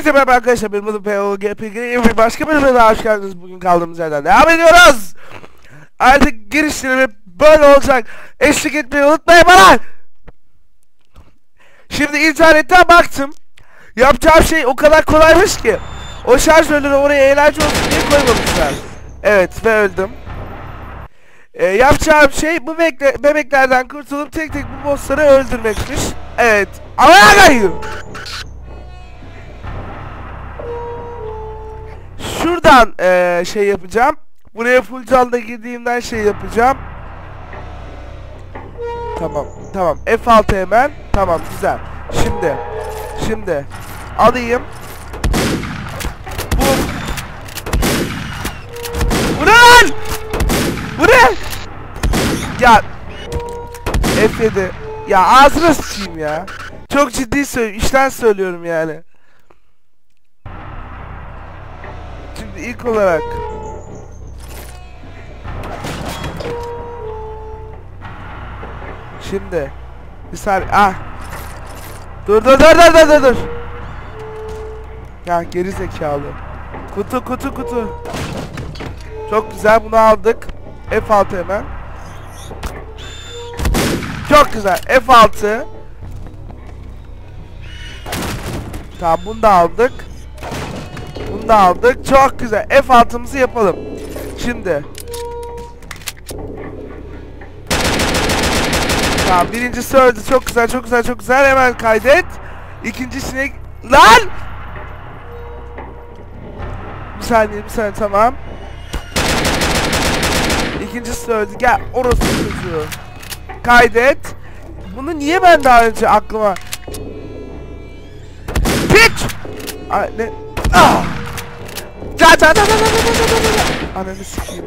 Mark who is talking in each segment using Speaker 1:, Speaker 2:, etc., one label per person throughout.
Speaker 1: Hepinize merhaba arkadaşlar benim adım POG bir başka bölüme daha hoş geldiniz. Bugün kaldığımız yerden devam ediyoruz. Artık girişlerimi böyle olacak. Eşlik etmeyi unutmayın bana. Şimdi internetten baktım. Yapacağım şey o kadar kolaymış ki. O şarjörleri oraya eğlence olsun diye koymamışlar. Evet ve öldüm. Ee, yapacağım şey bu bekle bebeklerden kurtulup tek tek bu bossları öldürmekmiş. Evet. Ama hayır Şuradan eee, şey yapacağım. Buraya full canla girdiğimden şey yapacağım. Tamam, tamam. F6 hemen. Tamam, güzel. Şimdi, şimdi alayım. Bu. Bu ne lan? Bu ne? Ya. F7. Ya ağzına sıçayım ya. Çok ciddi söylüyorum. İşten söylüyorum yani. İlk olarak. Şimdi. Bir saniye. Ah. Dur dur dur dur dur dur Ya geri zekalı. Kutu kutu kutu. Çok güzel bunu aldık. F6 hemen. Çok güzel. F6 Tamam bunu da aldık bunu da aldık. Çok güzel. F6'mızı yapalım. Şimdi. Tamam birincisi öldü. Çok güzel çok güzel çok güzel. Hemen kaydet. İkincisine... Lan! Bir saniye bir saniye tamam. İkincisi öldü. Gel orası çocuğu. Kaydet. Bunu niye ben daha önce aklıma... Piç! Ay, ne? Ah! Ca ca ca ca ca ca ca ca ca Ananı sikeyim.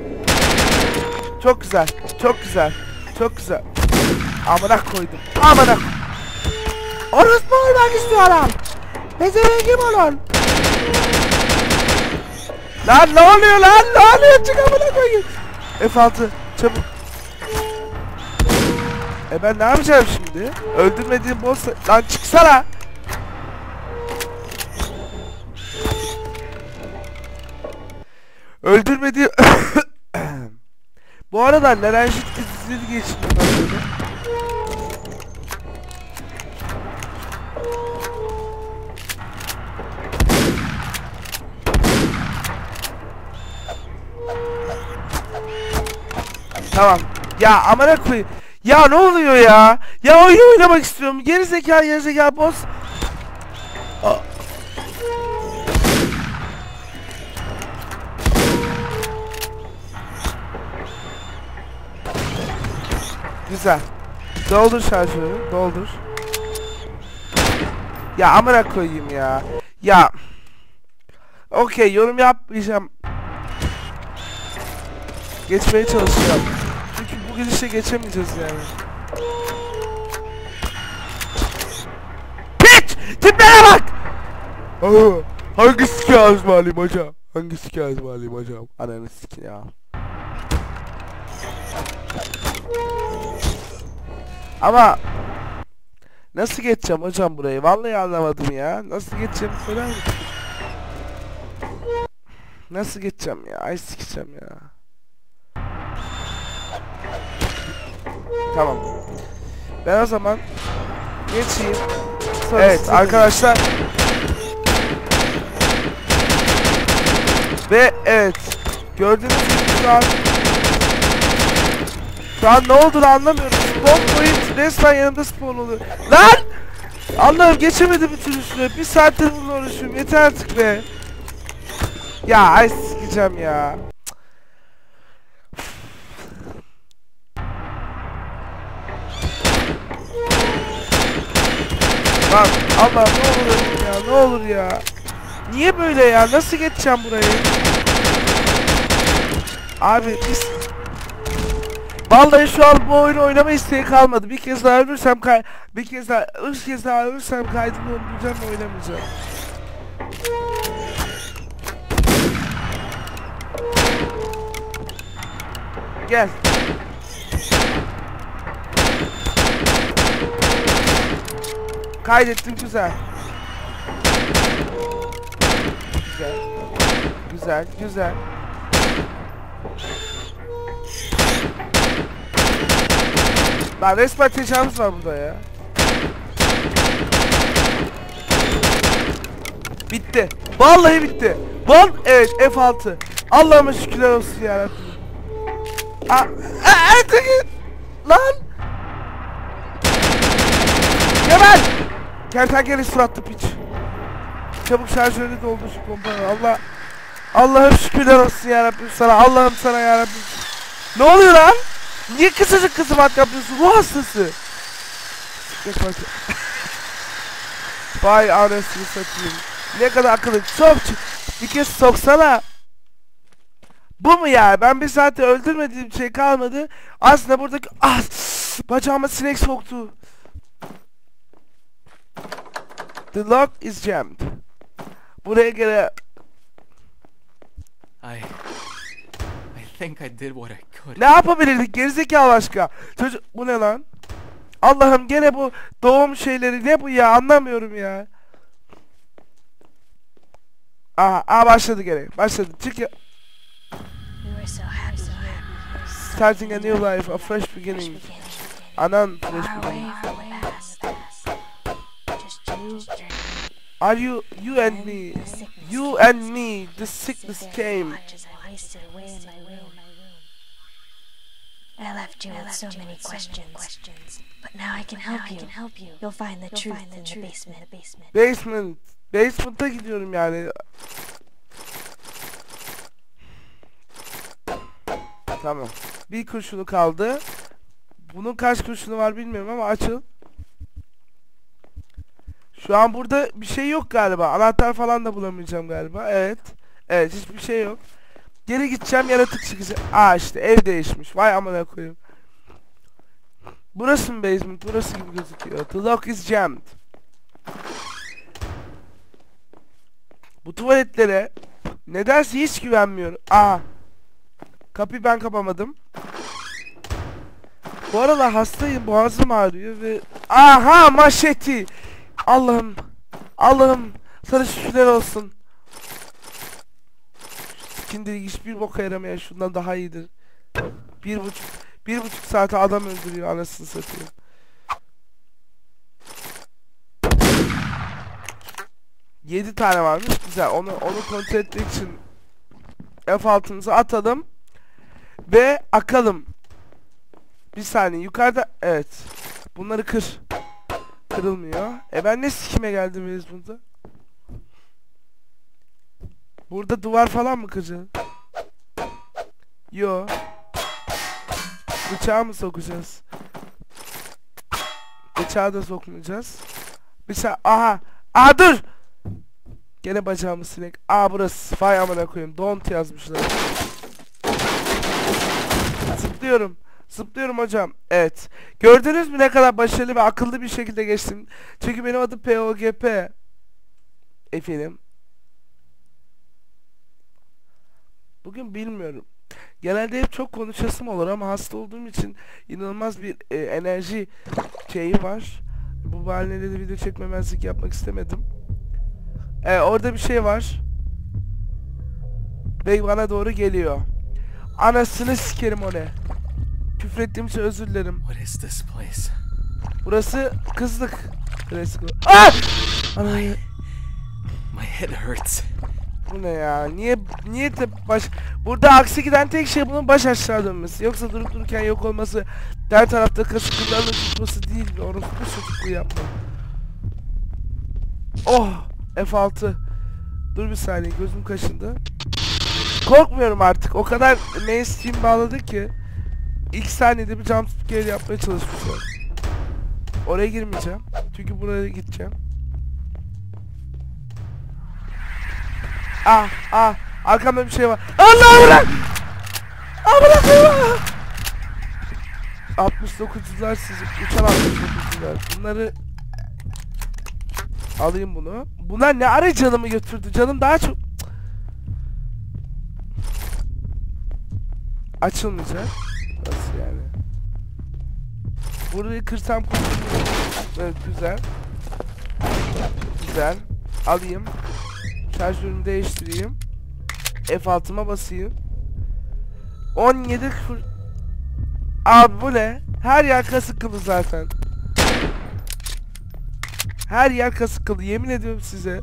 Speaker 1: Çok güzel. Çok güzel. Çok güzel. Amına koydum. Amına. Orospu olmak istiyorum. Pezevengim olun. Lan ne oluyor lan? Ne oluyor? Çık amına koyayım. F6 çabuk. E ben ne yapacağım şimdi? Öldürmediğim boss... Lan çıksana. Öldürmedi. Bu arada Nerenjit dizisi geçti başladı. Tamam. Ya amına koyayım. Ya ne oluyor ya? Ya oyun oynamak istiyorum. Geri zekalı geri zekalı boss. Aa. Güzel. Doldur şarjörü. Doldur. Ya amına koyayım ya. Ya. Okey yorum yapmayacağım. Geçmeye çalışacağım. Çünkü bu gidişle geçemeyeceğiz yani. Piç! Tiplere bak! Aa, hangi siki ağzıma alayım hocam? Hangi siki ağzıma alayım hocam? Ananı siki ya. Ama nasıl geçeceğim hocam burayı? Vallahi anlamadım ya. Nasıl geçeceğim misin? Nasıl geçeceğim ya? Ay sikeceğim ya. Tamam. Ben o zaman geçeyim.
Speaker 2: Sonra
Speaker 1: evet arkadaşlar. Ve evet. Gördüğünüz gibi şu an şu an ne olduğunu anlamıyorum. Spawn point resmen yanımda spawn oluyor. Lan! Allah'ım geçemedim türlü üstüne. Bir saattir bununla uğraşıyorum. Yeter artık be. Ya ay sikeceğim ya. Lan Allah ne olur ya ne olur ya. Niye böyle ya? Nasıl geçeceğim burayı? Abi biz Vallahi şu an bu oyunu oynama isteği kalmadı. Bir kez daha ölürsem kay bir kez daha üç kez daha ölürsem öldüreceğim ve oynamayacağım. Gel. Kaydettim güzel. Güzel. Güzel, güzel. Lan resmen tecavüz var burada ya. Bitti. Vallahi bitti. Van evet F6. Allah'ıma şükürler olsun aa, artık lan. Kemal. Kertenkele suratlı piç. Çabuk şarjörü doldur şu pompanı. Allah Allah'ım şükürler olsun yarabbim sana. Allah'ım sana yarabbim. Ne oluyor lan? Niye kısacık kızımat yapıyorsun? Ruh hastası. Geç bakayım. Vay anasını satayım. Ne kadar akıllı. Sok. Bir kez soksana. Bu mu ya? Ben bir saatte öldürmediğim şey kalmadı. Aslında buradaki... Ah! Bacağıma sinek soktu. The lock is jammed. Buraya göre
Speaker 2: I. Think I did what I could.
Speaker 1: ne yapabilirdik gerizekalı başka? Çocuk bu ne lan? Allah'ım gene bu doğum şeyleri ne bu ya anlamıyorum ya. Aha, aha başladı gene. Başladı. Çık ya. Starting a new life, a fresh beginning. Anan fresh beginning. Are you you and me? You and me. The sickness came.
Speaker 3: I wasted away in my room. I left you with so many questions, but now I can help you. You'll find the truth in the basement.
Speaker 1: Basement. Basement'a gidiyorum yani. Tamam. Bir kurşunu kaldı. Bunun kaç kurşunu var bilmiyorum ama açıl. Şu an burada bir şey yok galiba. Anahtar falan da bulamayacağım galiba. Evet. Evet hiçbir şey yok. Geri gideceğim yaratık çıkacak. Aa işte ev değişmiş. Vay amına koyayım. Burası mı basement? Burası gibi gözüküyor. The lock is jammed. Bu tuvaletlere nedense hiç güvenmiyorum. Aa. Kapıyı ben kapamadım. Bu aralar hastayım. Boğazım ağrıyor ve... Aha maşeti. Allah'ım. Allah'ım. Sana şükürler olsun. Şimdi hiçbir boka yaramayan şundan daha iyidir. Bir buçuk, bir buçuk saate adam öldürüyor anasını satayım. Yedi tane varmış. Güzel. Onu onu kontrol etmek için F6'mızı atalım ve akalım. Bir saniye yukarıda evet. Bunları kır. Kırılmıyor. E ben ne sikime geldim biz bunda? Burada duvar falan mı kıracağız? Yo. Bıçağı mı sokacağız? Bıçağı da sokmayacağız. Bıçağı aha. Aa dur. Gene bacağımı sinek. Aa burası. Vay amına koyayım. Don't yazmışlar. Zıplıyorum. Zıplıyorum hocam. Evet. Gördünüz mü ne kadar başarılı ve akıllı bir şekilde geçtim. Çünkü benim adım POGP. Efendim. Bugün bilmiyorum. Genelde hep çok konuşasım olur ama hasta olduğum için inanılmaz bir e, enerji şeyi var. Bu bahaneyle de video çekmemezlik yapmak istemedim. E, orada bir şey var. Ve bana doğru geliyor. Anasını sikerim o ne. Küfrettiğim için özür dilerim.
Speaker 2: What is this place?
Speaker 1: Burası kızlık. Klasik. Ah! Anayı.
Speaker 2: My head hurts.
Speaker 1: Bu ne ya? Niye niye baş Burada aksi giden tek şey bunun baş aşağı dönmesi. Yoksa durup dururken yok olması, diğer tarafta kasıklarla tutması değil. Orası bu çocukluğu yapma. Oh! F6. Dur bir saniye gözüm kaşındı. Korkmuyorum artık. O kadar mainstream bağladı ki. İlk saniyede bir jump scare yapmaya çalışmışlar. Oraya girmeyeceğim. Çünkü buraya gideceğim. Ah ah arkamda bir şey var. Allah bırak! Ah bırak bırak! 69'lar sizi uçan 69'lar. Bunları alayım bunu. Bunlar ne ara canımı götürdü? Canım daha çok açılmayacak. Nasıl yani? Burayı kırsam kurtulurum. Evet güzel. Güzel. Alayım. Şarjörümü değiştireyim. F6'ma basayım. 17 kur... Abi bu ne? Her yer kasıklı zaten. Her yer kasıklı yemin ediyorum size.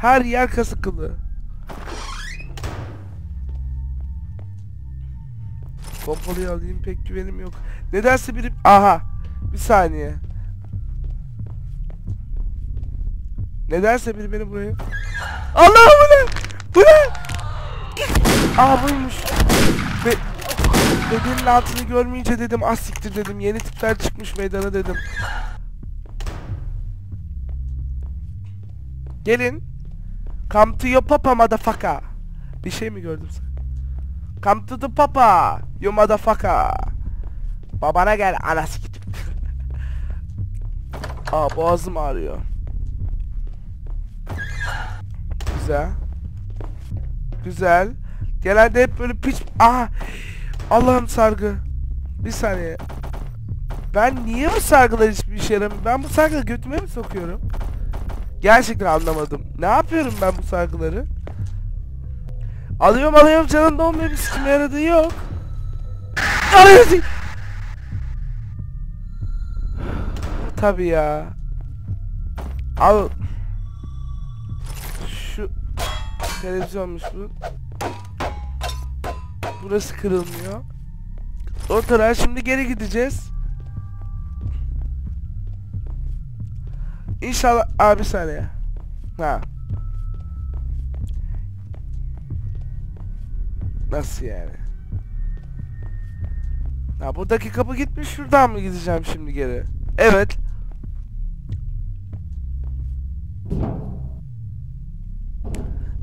Speaker 1: Her yer kasıklı. Pompalıyı alayım pek güvenim yok. Nedense biri... Aha! Bir saniye. Nedense biri beni buraya... Allah bu ne? Bu ne? Aa buymuş. Be bedenin altını görmeyince dedim az siktir dedim. Yeni tipler çıkmış meydana dedim. Gelin. Come to your papa motherfucker. Bir şey mi gördüm sen? Come to the papa. You motherfucker. Babana gel ana siktir. Aa boğazım ağrıyor. Güzel. Güzel. Genelde hep böyle piç... Aha! Allah'ım sargı. Bir saniye. Ben niye bu sargılar hiçbir işe yaramıyor? Ben bu sargıları götüme mi sokuyorum? Gerçekten anlamadım. Ne yapıyorum ben bu sargıları? Alıyorum alıyorum canım dolmuyor bir sikime yaradığı yok. Alıyorum. Tabii ya. Al. Televizyonmuş bu. Burası kırılmıyor. O tarafa şimdi geri gideceğiz. İnşallah abi saniye. Ha. Nasıl yani? Ha buradaki kapı gitmiş şuradan mı gideceğim şimdi geri? Evet.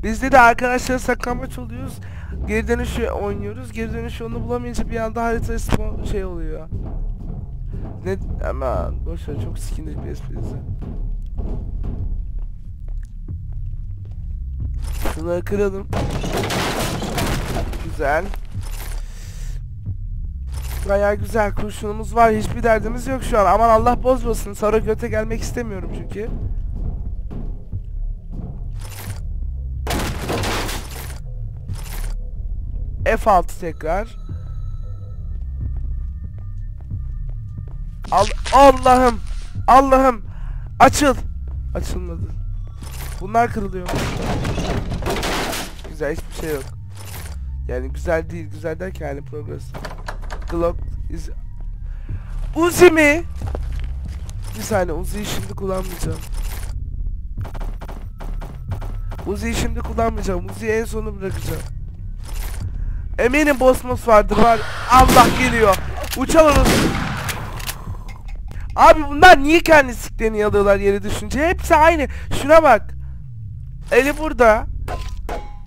Speaker 1: Bizde de arkadaşlar saklambaç oluyoruz. Geri dönüş oynuyoruz. Geri dönüş yolunu bulamayınca bir anda harita ismi şey oluyor. Ne aman boşver çok sikinir bir esprisi. Şunları kıralım. Güzel. Bayağı güzel kurşunumuz var. Hiçbir derdimiz yok şu an. Aman Allah bozmasın. Sonra göte gelmek istemiyorum çünkü. F6 tekrar. Al Allah'ım. Allah'ım. Açıl. Açılmadı. Bunlar kırılıyor. Güzel hiçbir şey yok. Yani güzel değil. Güzel derken yani progress. Glock is... Uzi mi? Bir saniye Uzi'yi şimdi kullanmayacağım. Uzi'yi şimdi kullanmayacağım. Uzi'yi en sonu bırakacağım. Eminim Bosmos vardır var. Allah geliyor. Uçalım. Abi bunlar niye kendi siklerini alıyorlar yere düşünce? Hepsi aynı. Şuna bak. Eli burada.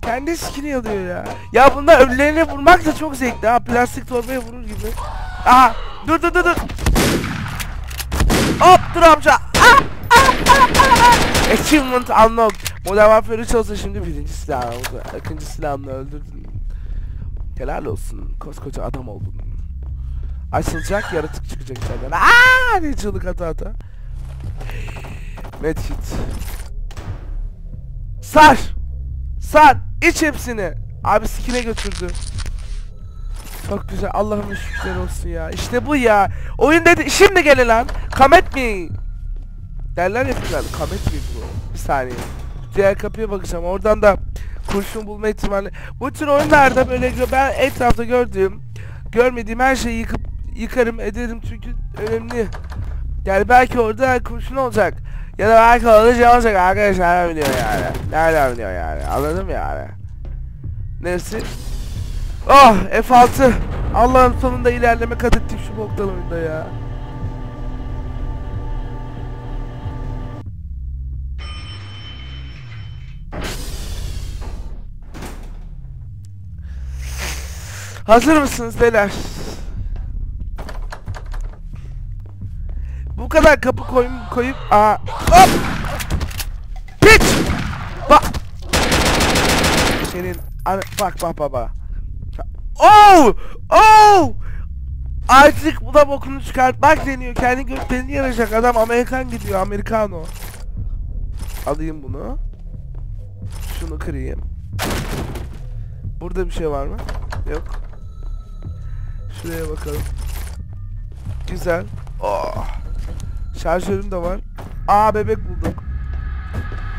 Speaker 1: Kendi sikini alıyor ya. Ya bunlar ölülerine vurmak da çok zevkli ha. Plastik torbaya vurur gibi. Aha. Dur dur dur dur. Hop dur amca. Ah, ah, ah, ah. Achievement unlocked. Modern Warfare 3 olsa şimdi birinci silahını oldu. İkinci silahını öldürdün. Helal olsun. Koskoca adam oldun. Açılacak yaratık çıkacak içeriden. Aaa diye çığlık ata ata. Medkit. Sar! Sar! İç hepsini! Abi sikine götürdü. Çok güzel. Allah'ım şükürler olsun ya. İşte bu ya. Oyun dedi. Şimdi gel lan. Come at me. Derler ya filan. At me bro. Bir saniye. Diğer kapıya bakacağım. Oradan da kurşun bulma ihtimali. Bu tür oyunlarda böyle ben etrafta gördüğüm, görmediğim her şeyi yıkıp yıkarım ederim çünkü önemli. Yani belki orada kurşun olacak. Ya da belki orada şey olacak arkadaşlar biliyor yani. Nereden biliyor yani. Anladım yani. Neresi? Oh F6. Allah'ın sonunda ilerleme kat ettik şu boktan oyunda ya. Hazır mısınız beyler? Bu kadar kapı koyup koyup aa hop piç bak senin bak bak bak bak oh oh artık bu da bokunu çıkartmak deniyor kendi göklerini yarayacak adam Amerikan gidiyor Amerikano alayım bunu Şunu kırayım. Burada bir şey var mı? Yok. Şuraya bakalım. Güzel. Oh. Şarjörüm de var. Aa bebek bulduk.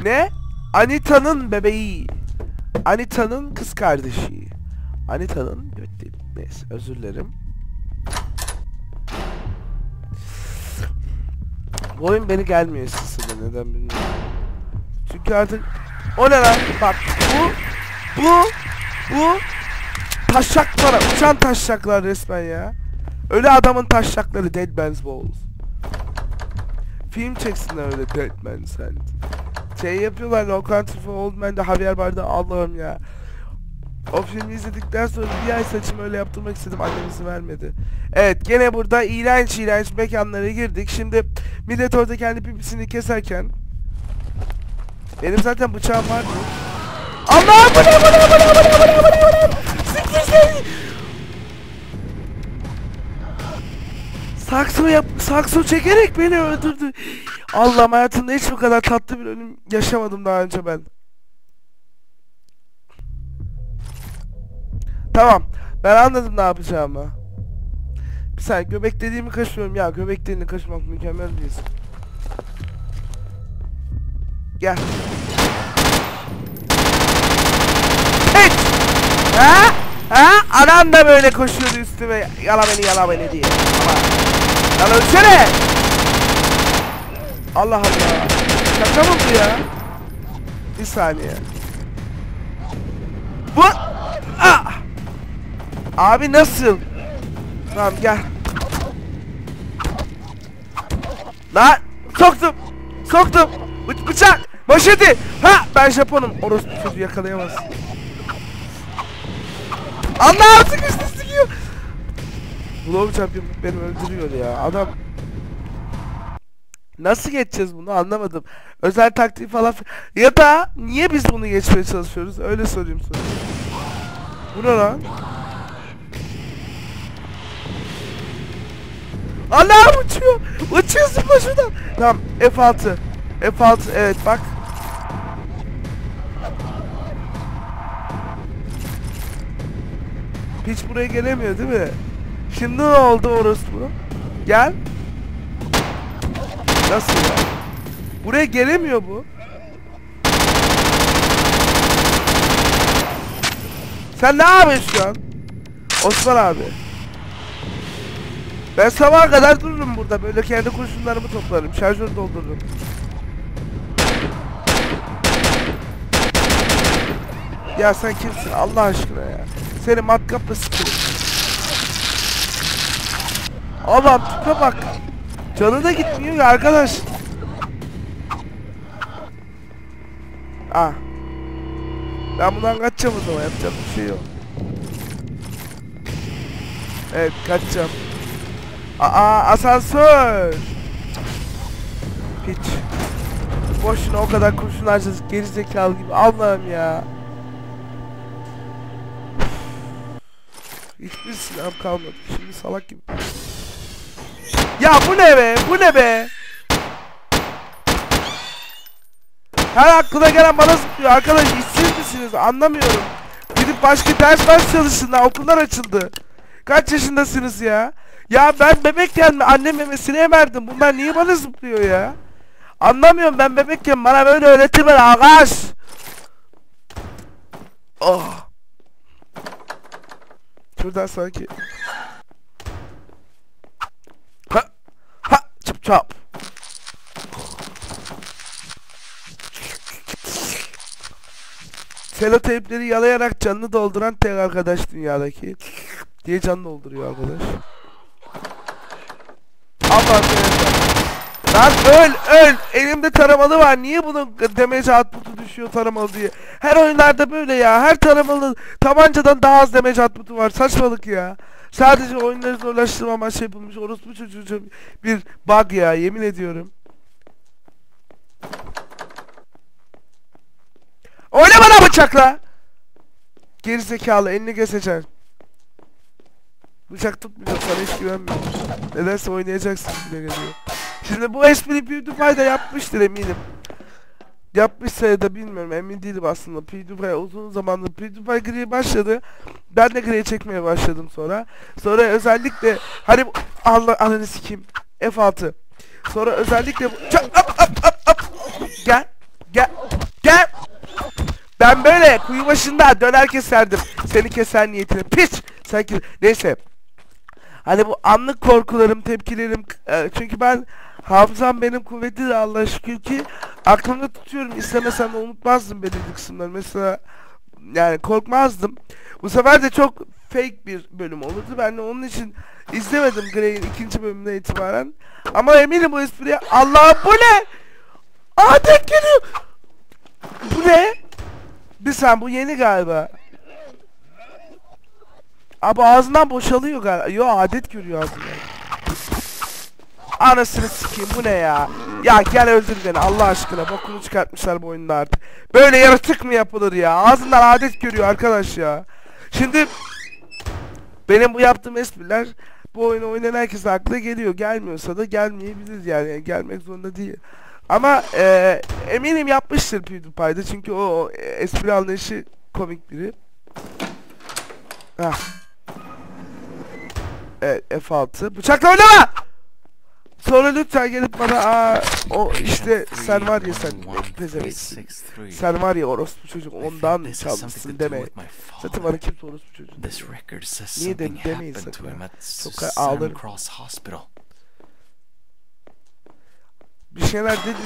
Speaker 1: Ne? Anita'nın bebeği. Anita'nın kız kardeşi. Anita'nın göt değil. Neyse özür dilerim. Bu oyun beni gelmiyor eskisi de neden bilmiyorum. Çünkü artık o ne lan? Bak bu bu bu taşaklara uçan taşaklar resmen ya. Öyle adamın taşakları Dead Man's Balls. Film çeksinler öyle Dead Man's Hand. Şey yapıyorlar No Country for Old Men'de Javier Bardem Allah'ım ya. O filmi izledikten sonra bir ay saçımı öyle yaptırmak istedim annem izin vermedi. Evet gene burada iğrenç iğrenç mekanlara girdik. Şimdi millet orada kendi pipisini keserken benim zaten bıçağım vardı. Allah bu ne bu ne bu ne bu ne bu ne bu ne Sakso yap, sakso çekerek beni öldürdü. Allah'ım hayatımda hiç bu kadar tatlı bir ölüm yaşamadım daha önce ben. Tamam. Ben anladım ne yapacağımı. Bir saniye göbek dediğimi kaşıyorum ya. Göbek deliğini kaşımak mükemmel his. Gel. Hiç. Ha? Ha? Anan da böyle koşuyordu üstüme. Yala beni yala beni diye. Ama. Lan ölsene. Allah Allah. Şaka mı bu ya? Bir saniye. Bu. Ah! Abi nasıl? Tamam gel. Lan soktum. Soktum. Bı bıçak. Maşeti. Ha ben Japonum. Orospu çocuğu yakalayamaz. Allah'ım sıkıştı sıkıyor. Blow Champion beni öldürüyor ya. Adam Nasıl geçeceğiz bunu anlamadım. Özel taktiği falan ya da niye biz bunu geçmeye çalışıyoruz? Öyle sorayım sana. Bu lan? Allah'ım uçuyor. Uçuyor zıpla şuradan. Tamam F6. F6 evet bak. Hiç buraya gelemiyor değil mi? Şimdi ne oldu orospu? Gel. Nasıl ya? Buraya gelemiyor bu. Sen ne yapıyorsun şu an? Osman abi. Ben sabaha kadar dururum burada. Böyle kendi kurşunlarımı toplarım. Şarjör doldururum. Ya sen kimsin Allah aşkına ya? Seni matkapla sikerim. Allah'ım tipe bak. Canı da gitmiyor ya arkadaş. Ah. Ben bundan kaçacağım o zaman yapacak bir şey yok. Evet kaçacağım. Aa asansör. Piç. Boşuna o kadar kurşun harcadık gerizekalı gibi Allah'ım ya. Hiçbir silahım kalmadı. Şimdi salak gibi. Ya bu ne be? Bu ne be? Her aklına gelen bana zıplıyor. Arkadaş işsiz misiniz? Anlamıyorum. Gidip başka ders ders çalışın. Okullar açıldı. Kaç yaşındasınız ya? Ya ben bebekken annem memesini emerdim. Bunlar niye bana zıplıyor ya? Anlamıyorum ben bebekken bana böyle öğretirler ağaç. Oh. Şuradan sanki. Ha. Ha. Çap. Seloteypleri yalayarak canını dolduran tek arkadaş dünyadaki diye can dolduruyor arkadaş. Allah Lan öl öl. Elimde taramalı var. Niye bunun damage output'u düşüyor taramalı diye? Her oyunlarda böyle ya. Her taramalı tabancadan daha az damage output'u var. Saçmalık ya Sadece oyunları zorlaştırma amaçlı yapılmış orospu çocuğu bir bug ya yemin ediyorum. Oyna bana bıçakla! Gerizekalı elini keseceksin Bıçak tutmuyor sana hiç güvenmiyorum. Nedense oynayacaksın bile geliyor. Şimdi bu espri PewDiePie de yapmıştır eminim. Yapmışsa ya da bilmiyorum emin değilim aslında. PewDiePie uzun zamandır PewDiePie griye başladı. Ben de griye çekmeye başladım sonra. Sonra özellikle hani Allah ananı sikeyim. F6. Sonra özellikle bu Çak- hop, hop, hop, hop. Gel. Gel. Gel. Ben böyle kuyu başında döner keserdim. Seni keser niyetine. Piç. Sen neyse. Hani bu anlık korkularım, tepkilerim e, çünkü ben hafızam benim kuvvetli de Allah'a şükür ki aklımda tutuyorum. İstemesem de unutmazdım belirli kısımları. Mesela yani korkmazdım. Bu sefer de çok fake bir bölüm olurdu. Ben de onun için izlemedim Grey'in ikinci bölümünden itibaren. Ama eminim bu espriye Allah bu ne? Adet geliyor. Bu ne? Bir sen bu yeni galiba. Abi ağzından boşalıyor galiba. Yo adet görüyor ağzından. Anasını sikeyim bu ne ya? Ya gel öldür beni Allah aşkına bokunu çıkartmışlar bu oyunda artık. Böyle yaratık mı yapılır ya? Ağzından adet görüyor arkadaş ya. Şimdi benim bu yaptığım espriler bu oyunu oynayan herkese aklına geliyor. Gelmiyorsa da gelmeyebilir yani. Yani gelmek zorunda değil. Ama e, eminim yapmıştır PewDiePie'de çünkü o, o espri anlayışı komik biri. Hah. Evet F6. Bıçakla oynama! Sonra lütfen gelip bana aa o işte sen var ya sen pezevenksin. Sen var ya orospu çocuk ondan çalmışsın deme. Zaten bana kimse orospu
Speaker 2: says
Speaker 1: Niye de- demeyin sakın Çok ağlarım. Bir şeyler dedi.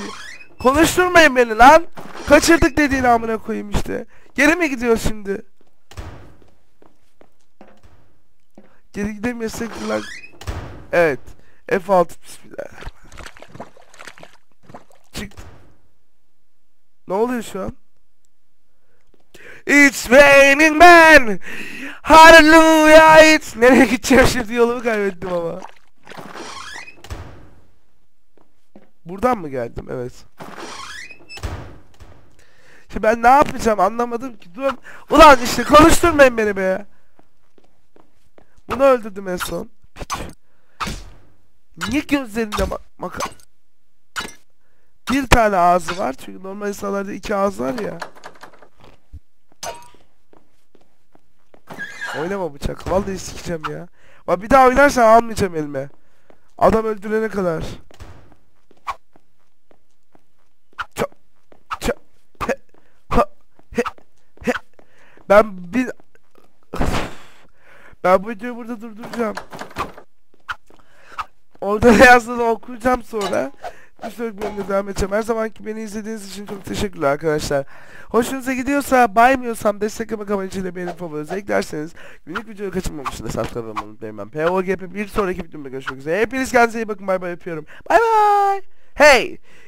Speaker 1: Konuşturmayın beni lan. Kaçırdık dediğini amına koyayım işte. Geri mi gidiyor şimdi? Geri gidemiyorsak lan. Evet. F6 bismillah. Çıktı. Ne oluyor şu an? It's raining man. Hallelujah it's. Nereye gideceğim şimdi yolumu kaybettim ama. Buradan mı geldim? Evet. Şimdi ben ne yapacağım anlamadım ki. Dur. Ulan işte konuşturmayın beni be. Bunu öldürdüm en son. Piç. Niye gözlerinde maka... Bir tane ağzı var çünkü normal insanlarda iki ağız var ya. Oynama bıçak. Vallahi sikeceğim ya. Bak bir daha oynarsan almayacağım elime. Adam öldürene kadar. Ço ço he ha he he Ben bir Ben bu videoyu burada durduracağım. Orada yazdığını okuyacağım sonra. Bir sonraki bölümde devam edeceğim. Her zamanki beni izlediğiniz için çok teşekkürler arkadaşlar. Hoşunuza gidiyorsa baymıyorsam desteklemek amacıyla beğenip favorinize eklerseniz günlük videoyu de subscribe olmayı unutmayın ben. POGP bir sonraki videomda görüşmek üzere. Hepiniz kendinize iyi bakın bay bay yapıyorum. Bay bay. Hey!